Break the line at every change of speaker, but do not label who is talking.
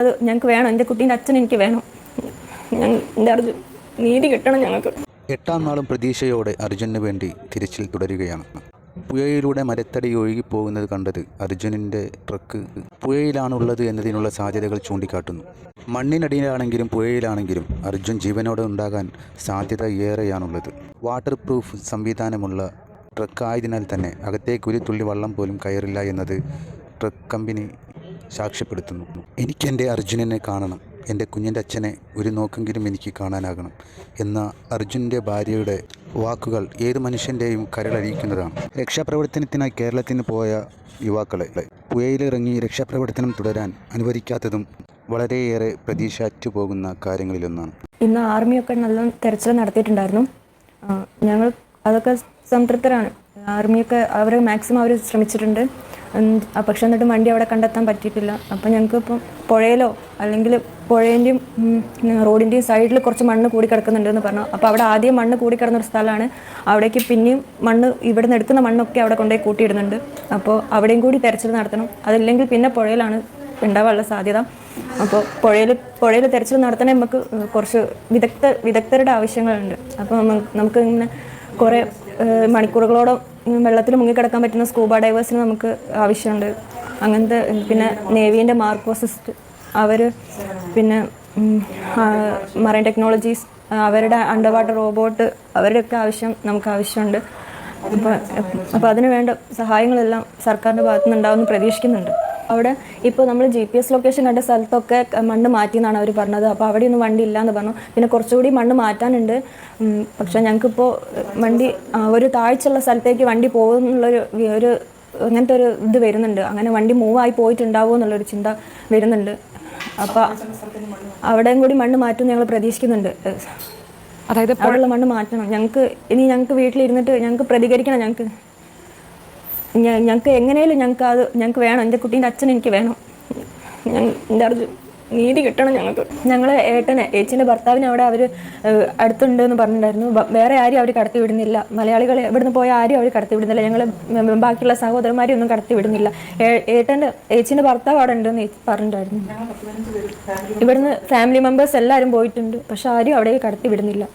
അത് ഞങ്ങൾക്ക് വേണം. എന്റെ കുട്ടീന്റെ അച്ഛൻ എനിക്ക് വേണം. എന്റെ അർജുൻ നീതി കിട്ടണം ഞങ്ങൾക്ക്
എട്ടാം നാളും പ്രതീക്ഷയോടെ അർജുനു വേണ്ടി തിരച്ചിൽ തുടരുകയാണ്. പുഴയിലൂടെ മരത്തടി ഒഴുകിപ്പോകുന്നത് കണ്ടത് അർജുനന്റെ ട്രക്ക് പുഴയിലാണുള്ളത് എന്നതിനുള്ള സാധ്യതകൾ ചൂണ്ടിക്കാട്ടുന്നു. മണ്ണിനടിയിലാണെങ്കിലും പുഴയിലാണെങ്കിലും അർജുൻ ജീവനോടെ ഉണ്ടാകാൻ സാധ്യത ഏറെയാണുള്ളത്. വാട്ടർ പ്രൂഫ് സംവിധാനമുള്ള ട്രക്കായതിനാൽ തന്നെ അകത്തേക്ക് ഒരു തുള്ളി വള്ളം പോലും കയറില്ല എന്നത് ട്രക്ക് കമ്പനി സാക്ഷ്യപ്പെടുത്തുന്നു. എനിക്ക് എന്റെ അർജുനനെ കാണണം. എന്റെ കുഞ്ഞിന്റെ അച്ഛനെ ഒരു നോക്കെങ്കിലും എനിക്ക് കാണാനാകണം എന്ന അർജുന്റെ ഭാര്യയുടെ വാക്കുകൾ ഏത് മനുഷ്യന്റെയും കരളരിയിക്കുന്നതാണ് രക്ഷാപ്രവർത്തനത്തിനായി കേരളത്തിന് പോയ യുവാക്കളെ പുഴയിലിറങ്ങി രക്ഷാപ്രവർത്തനം തുടരാൻ അനുവദിക്കാത്തതും വളരെയേറെ പ്രതീക്ഷ അറ്റുപോകുന്ന കാര്യങ്ങളിലൊന്നാണ്.
ഇന്ന് ആർമിയൊക്കെ നല്ല തെരച്ചിൽ നടത്തിയിട്ടുണ്ടായിരുന്നു. ഞങ്ങൾ അതൊക്കെ സംതൃപ്തരാണ്. ആർമിയൊക്കെ അവർ മാക്സിമം അവർ ശ്രമിച്ചിട്ടുണ്ട്. പക്ഷെ എന്നിട്ട് വണ്ടി അവിടെ കണ്ടെത്താൻ പറ്റിയിട്ടില്ല. അപ്പം ഞങ്ങൾക്ക് ഇപ്പം പുഴയിലോ അല്ലെങ്കിൽ പുഴേന്റെയും റോഡിന്റെയും സൈഡിൽ കുറച്ച് മണ്ണ് കൂടി കിടക്കുന്നുണ്ടെന്ന് പറഞ്ഞു. അപ്പോൾ അവിടെ ആദ്യം മണ്ണ് കൂടി കിടന്ന ഒരു സ്ഥലമാണ്. അവിടേക്ക് പിന്നെയും മണ്ണ് ഇവിടെ നിന്ന് എടുക്കുന്ന മണ്ണൊക്കെ അവിടെ കൊണ്ടുപോയി കൂട്ടിയിടുന്നുണ്ട്. അപ്പോൾ അവിടെയും കൂടി തെരച്ചിൽ നടത്തണം. അതില്ലെങ്കിൽ പിന്നെ പുഴയിലാണ് ഉണ്ടാവാനുള്ള സാധ്യത. അപ്പോൾ പുഴയിൽ പുഴയിൽ തെരച്ചിൽ നടത്തണേ നമുക്ക് കുറച്ച് വിദഗ്ധ വിദഗ്ധരുടെ ആവശ്യങ്ങളുണ്ട്. അപ്പോൾ നമുക്ക് ഇങ്ങനെ കുറേ മണിക്കൂറുകളോളം വെള്ളത്തിൽ മുങ്ങിക്കിടക്കാൻ പറ്റുന്ന സ്കൂബ ഡൈവേഴ്സിന് നമുക്ക് ആവശ്യമുണ്ട്. അങ്ങനത്തെ പിന്നെ നേവീന്റെ മാർക്കോസിസ്റ്റ് അവർ പിന്നെ മറൈൻ ടെക്നോളജീസ് അവരുടെ അണ്ടർ വാട്ടർ റോബോട്ട് അവരുടെയൊക്കെ ആവശ്യം നമുക്ക് ആവശ്യമുണ്ട്. അപ്പോൾ അപ്പോൾ അതിന് വേണ്ട സഹായങ്ങളെല്ലാം സർക്കാരിന്റെ ഭാഗത്തുനിന്ന് ഉണ്ടാവുമെന്ന് പ്രതീക്ഷിക്കുന്നുണ്ട്. അവിടെ ഇപ്പോൾ നമ്മൾ ജി പി എസ് ലൊക്കേഷൻ കണ്ട സ്ഥലത്തൊക്കെ മണ്ണ് മാറ്റി എന്നാണ് അവർ പറഞ്ഞത്. അപ്പോൾ അവിടെ ഒന്നും വണ്ടി ഇല്ല എന്ന് പറഞ്ഞു. പിന്നെ കുറച്ചുകൂടി മണ്ണ് മാറ്റാനുണ്ട്. പക്ഷേ ഞങ്ങൾക്കിപ്പോൾ വണ്ടി ഒരു താഴ്ചയുള്ള സ്ഥലത്തേക്ക് വണ്ടി പോകുമെന്നുള്ളൊരു വി- ഒരു അങ്ങനത്തെ ഒരു ഇത് വരുന്നുണ്ട്. അങ്ങനെ വണ്ടി മൂവായി പോയിട്ടുണ്ടാവുമോ എന്നുള്ളൊരു ചിന്ത വരുന്നുണ്ട്. അപ്പോൾ അവിടെയും കൂടി മണ്ണ് മാറ്റും ഞങ്ങൾ പ്രതീക്ഷിക്കുന്നുണ്ട്.
അതായത്
അവിടെയുള്ള മണ്ണ് മാറ്റണം. ഞങ്ങൾക്ക് ഇനി ഞങ്ങൾക്ക് വീട്ടിലിരുന്നിട്ട് ഞങ്ങൾക്ക് പ്രതികരിക്കണം ഞങ്ങൾക്ക് ഞങ്ങൾക്ക് എങ്ങനെയും ഞങ്ങൾക്ക് അത് ഞങ്ങൾക്ക് വേണം. എന്റെ കുട്ടീന്റെ അച്ഛൻ എനിക്ക് വേണം. എന്റെ അർജുൻ നീതി കിട്ടണം ഞങ്ങൾക്ക് ഞങ്ങൾ ഏട്ടനെ ഏച്ചിന്റെ ഭർത്താവിനെ അവിടെ അവർ അടുത്തുണ്ട് എന്ന് പറഞ്ഞിട്ടുണ്ടായിരുന്നു. വേറെ ആരും അവർ കടത്തി വിടുന്നില്ല. മലയാളികൾ ഇവിടുന്ന് പോയ ആരും അവർ കടത്തി വിടുന്നില്ല. ഞങ്ങൾ ബാക്കിയുള്ള സഹോദരന്മാരെ ഒന്നും കടത്തി വിടുന്നില്ല. ഏട്ടന്റെ ഏച്ചിന്റെ ഭർത്താവ് അവിടെ ഉണ്ടെന്ന് പറഞ്ഞിട്ടുണ്ടായിരുന്നു. ഇവിടുന്ന് ഫാമിലി മെമ്പേഴ്സ് എല്ലാവരും പോയിട്ടുണ്ട്. പക്ഷെ ആരും അവിടെ കടത്തി വിടുന്നില്ല.